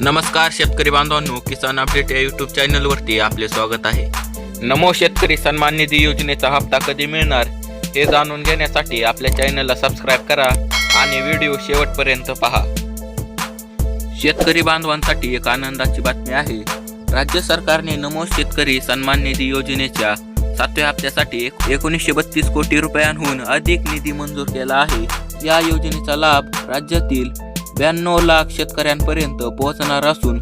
नमस्कार शेतकरी बांधवांनो किसान अपडेट या यूट्यूब चॅनलवरती आपले स्वागत आहे. नमो शेतकरी सन्मान निधी योजनेचा हप्ता कधी मिळणार हे जाणून घेण्यासाठी आपल्या चॅनलला सबस्क्राईब करा आणि व्हिडिओ शेवटपर्यंत पहा. शेतकरी बांधवांसाठी एक आनंदाची बातमी आहे राज्य सरकारने नमो शेतकरी सन्मान निधी योजनेच्या सातव्या हप्त्यासाठी एक- एकोणीसशे बत्तीस कोटी रुपयांहून अधिक निधी मंजूर केला आहे. या योजनेचा लाभ राज्यातील ब्याण्णव लाख शेतकऱ्यांपर्यंत पोहोचणार असून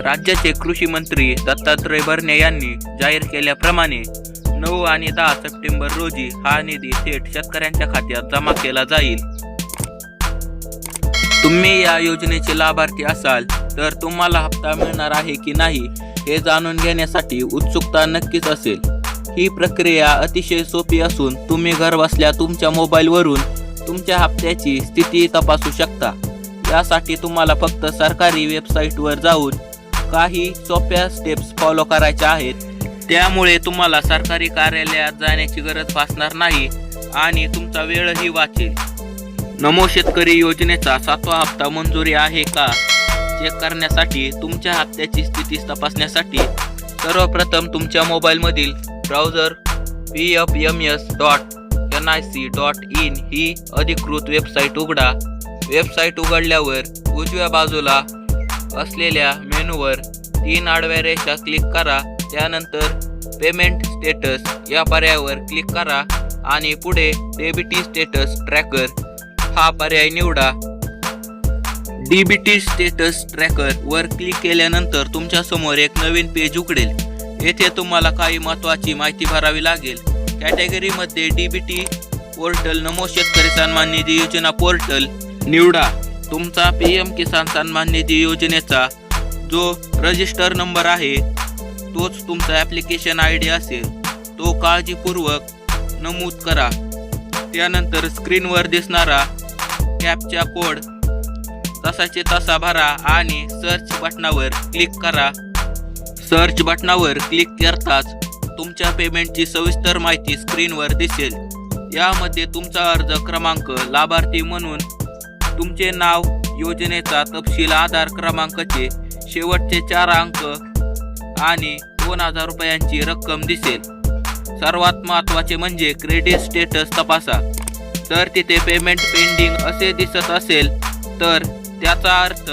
राज्याचे कृषी मंत्री दत्तात्रय भरणे यांनी जाहीर केल्याप्रमाणे नऊ आणि दहा सप्टेंबर रोजी हा निधी थेट शेतकऱ्यांच्या खात्यात जमा केला जाईल. तुम्ही या योजनेचे लाभार्थी असाल तर तुम्हाला हप्ता मिळणार आहे की नाही हे जाणून घेण्यासाठी उत्सुकता नक्कीच असेल. ही प्रक्रिया अतिशय सोपी असून तुम्ही घर बसल्या तुमच्या मोबाईलवरून तुमच्या हप्त्याची स्थिती तपासू शकता. यासाठी तुम्हाला फक्त सरकारी वेबसाईटवर जाऊन काही सोप्या स्टेप्स फॉलो करायच्या आहेत. त्यामुळे तुम्हाला सरकारी कार्यालयात जाण्याची गरज भासणार नाही आणि तुमचा वेळही वाचेल. नमो शेतकरी योजनेचा सातवा हप्ता मंजुरी आहे का? चेक करण्यासाठी तुमच्या हप्त्याची स्थिती तपासण्यासाठी सर्वप्रथम तुमच्या मोबाईलमधील browser P F M S dot N I C dot in ही अधिकृत वेबसाईट उघडा. वेबसाईट उघडल्यावर उजव्या बाजूला असलेल्या मेनूवर तीन आडव्या रेषा क्लिक करा. त्यानंतर पेमेंट स्टेटस या पर्यायावर क्लिक करा आणि पुढे डेबिटी स्टेटस ट्रॅकर हा पर्याय निवडा. डीबीटी स्टेटस ट्रॅकर वर क्लिक केल्यानंतर तुमच्यासमोर एक नवीन पेज उघडेल. येथे तुम्हाला काही महत्त्वाची माहिती भरावी लागेल. कॅटेगरीमध्ये डीबीटी पोर्टल नमो शेतकरी सन्मान निधी योजना पोर्टल निवडा. तुमचा पी एम किसान सन्मान निधी योजनेचा जो रजिस्टर नंबर आहे तोच तुमचा ॲप्लिकेशन आय डी असेल. तो काळजीपूर्वक नमूद करा. त्यानंतर स्क्रीनवर दिसणारा कॅपचा कोड तसाचे तसा भरा आणि सर्च बटनावर क्लिक करा. सर्च बटनावर क्लिक करताच तुमच्या पेमेंटची सविस्तर माहिती स्क्रीनवर दिसेल. यामध्ये तुमचा अर्ज क्रमांक लाभार्थी म्हणून तुमचे नाव योजनेचा तपशील आधार क्रमांकाचे शेवटचे चार अंक आणि दोन हजार रुपयांची रक्कम दिसेल. सर्वात महत्त्वाचे म्हणजे क्रेडिट स्टेटस तपासा. जर तिथे पेमेंट पेंडिंग असे दिसत असेल तर त्याचा अर्थ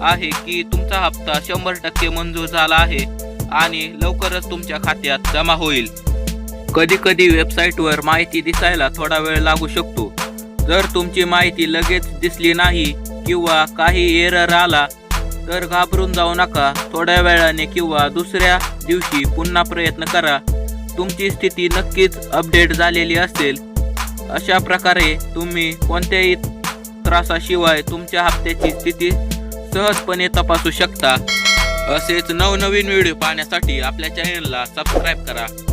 आहे की तुमचा हप्ता शंभर टक्के मंजूर झाला आहे आणि लवकरच तुमच्या खात्यात जमा होईल. कधी कधी वेबसाईटवर माहिती दिसायला थोडा वेळ लागू शकतो. जर तुमची माहिती लगेच दिसली नाही किंवा काही एरर आला तर घाबरून जाऊ नका. थोड्या वेळाने किंवा दुसऱ्या दिवशी पुन्हा प्रयत्न करा. तुमची स्थिती नक्कीच अपडेट झालेली असेल. अशा प्रकारे तुम्ही कोणत्याही त्रासाशिवाय तुमच्या हप्त्याची स्थिती सहजपणे तपासू शकता. असेच नवनवीन व्हिडिओ पाहण्यासाठी आपल्या चॅनलला सबस्क्राईब करा.